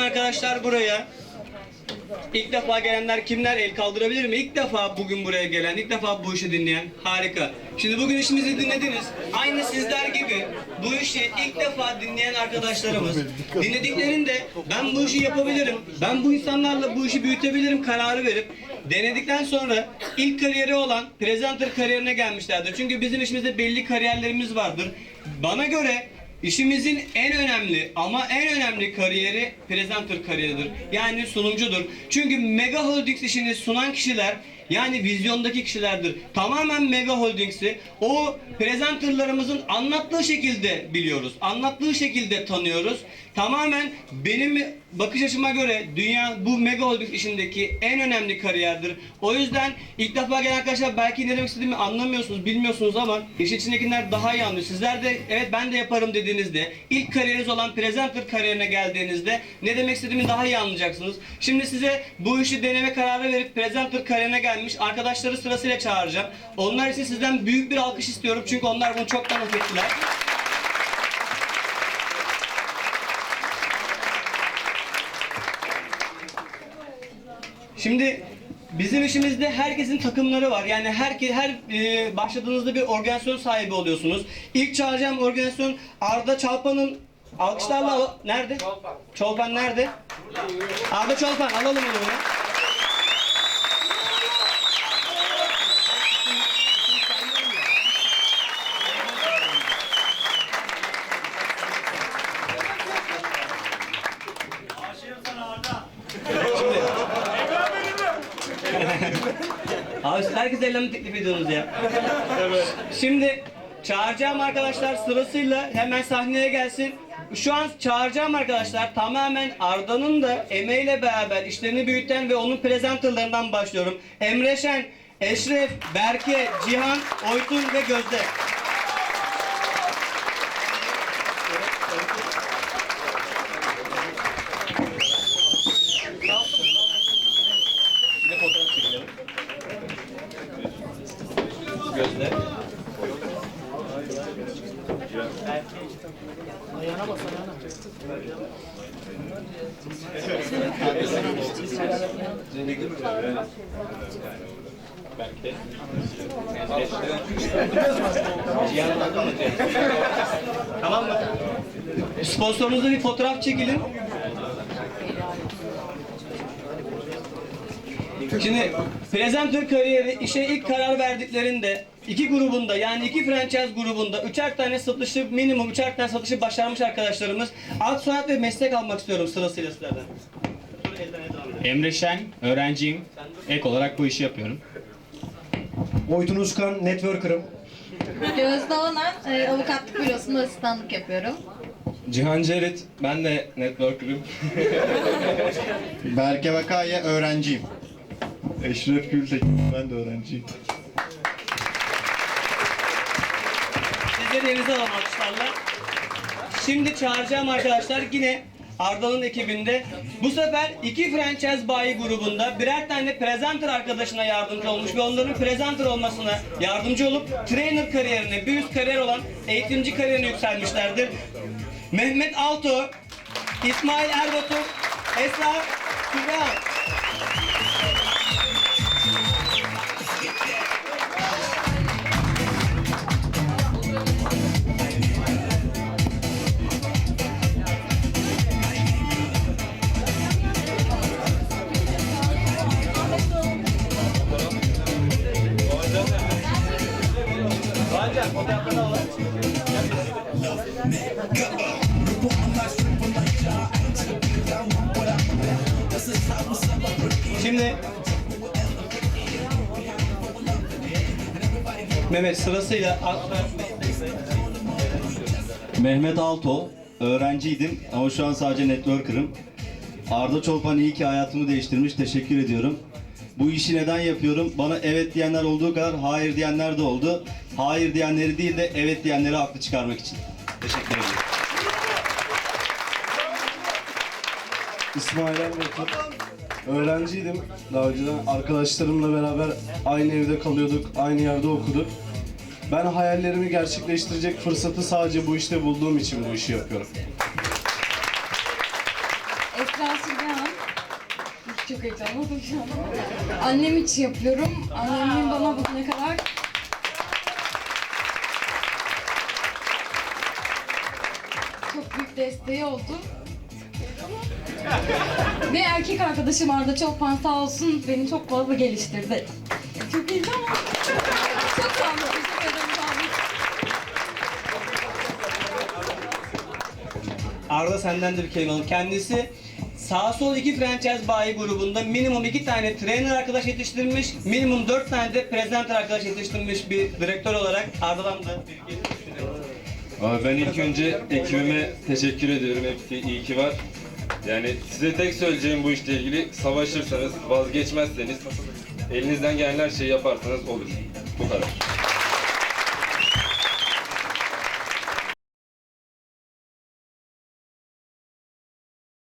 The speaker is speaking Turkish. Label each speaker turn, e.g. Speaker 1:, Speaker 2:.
Speaker 1: Arkadaşlar buraya ilk defa gelenler kimler el kaldırabilir mi? İlk defa bugün buraya gelen, ilk defa bu işi dinleyen. Harika. Şimdi bugün işimizi dinlediniz. Aynı sizler gibi bu işi ilk defa dinleyen arkadaşlarımız dinlediklerinde ben bu işi yapabilirim, ben bu insanlarla bu işi büyütebilirim kararı verip denedikten sonra ilk kariyeri olan presenter kariyerine gelmişlerdir. Çünkü bizim işimizde belli kariyerlerimiz vardır. Bana göre İşimizin en önemli ama en önemli kariyeri presenter kariyeridir. Yani sunumcudur. Çünkü Mega Holdings işini sunan kişiler yani vizyondaki kişilerdir. Tamamen Mega Holdings'i o prezenterlarımızın anlattığı şekilde biliyoruz. Anlattığı şekilde tanıyoruz. Tamamen benim bakış açıma göre dünya bu Mega Holdings işindeki en önemli kariyerdir. O yüzden ilk defa gelen arkadaşlar belki ne demek istediğimi anlamıyorsunuz, bilmiyorsunuz ama işin içindekiler daha iyi anlıyor. Sizler de evet ben de yaparım dediğinizde, ilk kariyeriniz olan presenter kariyerine geldiğinizde ne demek istediğimi daha iyi anlayacaksınız. Şimdi size bu işi deneme kararı verip presenter kariyerine gelmiş arkadaşları sırasıyla çağıracağım. Onlar için sizden büyük bir alkış istiyorum çünkü onlar bunu çoktan hak ettiler. Şimdi bizim işimizde herkesin takımları var. Yani her her e, başladığınızda bir organizasyon sahibi oluyorsunuz. İlk çağıracağım organizasyon Arda Çalpan'ın alkışlarla al- nerede? Çolpan. Çolpan nerede? Arda Çolpan alalım onu herkes ellerini teklif ediyorsunuz ya. Şimdi çağıracağım arkadaşlar sırasıyla hemen sahneye gelsin. Şu an çağıracağım arkadaşlar tamamen Arda'nın da emeğiyle beraber işlerini büyüten ve onun prezenterlarından başlıyorum. Emre Şen, Eşref, Berke, Cihan, Oytun ve Gözde. Tamam mı? Sponsorunuzla bir fotoğraf çekelim. Şimdi presenter kariyeri işe ilk karar verdiklerinde iki grubunda yani iki franchise grubunda üçer tane satışı minimum üçer tane satışı başarmış arkadaşlarımız ad soyad ve meslek almak istiyorum sırasıyla sizlerden.
Speaker 2: Emre Şen, öğrenciyim. Ek olarak bu işi yapıyorum.
Speaker 3: Oytun Uskan, networker'ım.
Speaker 4: Gözde Onan, e, avukatlık bürosunda asistanlık yapıyorum.
Speaker 5: Cihan Cerit, ben de networker'ım.
Speaker 6: Berke Vakaya öğrenciyim.
Speaker 5: Eşref Gültek, ben de öğrenciyim.
Speaker 1: Sizleri yerinize alalım alkışlarla. Şimdi çağıracağım arkadaşlar yine Arda'nın ekibinde. Bu sefer iki franchise bayi grubunda birer tane presenter arkadaşına yardımcı olmuş ve onların presenter olmasına yardımcı olup trainer kariyerine, bir üst kariyer olan eğitimci kariyerine yükselmişlerdir. Mehmet Alto, İsmail Erbatur, Esra Kübra. Şimdi Mehmet sırasıyla
Speaker 7: Mehmet Alto, öğrenciydim ama şu an sadece networker'ım. Arda Çolpan iyi ki hayatımı değiştirmiş, teşekkür ediyorum. Bu işi neden yapıyorum? Bana evet diyenler olduğu kadar hayır diyenler de oldu. Hayır diyenleri değil de evet diyenleri haklı çıkarmak için. Teşekkür ederim.
Speaker 5: İsmail Erbatur. Öğrenciydim. Daha önceden arkadaşlarımla beraber aynı evde kalıyorduk, aynı yerde okuduk. Ben hayallerimi gerçekleştirecek fırsatı sadece bu işte bulduğum için bu işi yapıyorum.
Speaker 6: Esra Süreyya. Çok heyecanlıyım şu an. Annem için yapıyorum. Annemin bana bugüne kadar çok büyük desteği oldu. Ve erkek arkadaşım Arda Çolpan sağ olsun beni çok fazla geliştirdi. Çok heyecanlıyım. çok sağ olun. Teşekkür ederim. Sağ olun.
Speaker 1: Arda senden de bir kelime alalım. Kendisi sağ sol iki franchise bayi grubunda minimum iki tane trainer arkadaş yetiştirmiş, minimum dört tane de presenter arkadaş yetiştirmiş bir direktör olarak Arda'dan da bilgi
Speaker 8: Abi ben ilk önce ekibime teşekkür ediyorum. Hepsi iyi ki var. Yani size tek söyleyeceğim bu işle ilgili savaşırsanız, vazgeçmezseniz, elinizden gelen her şeyi yaparsanız olur. Bu kadar.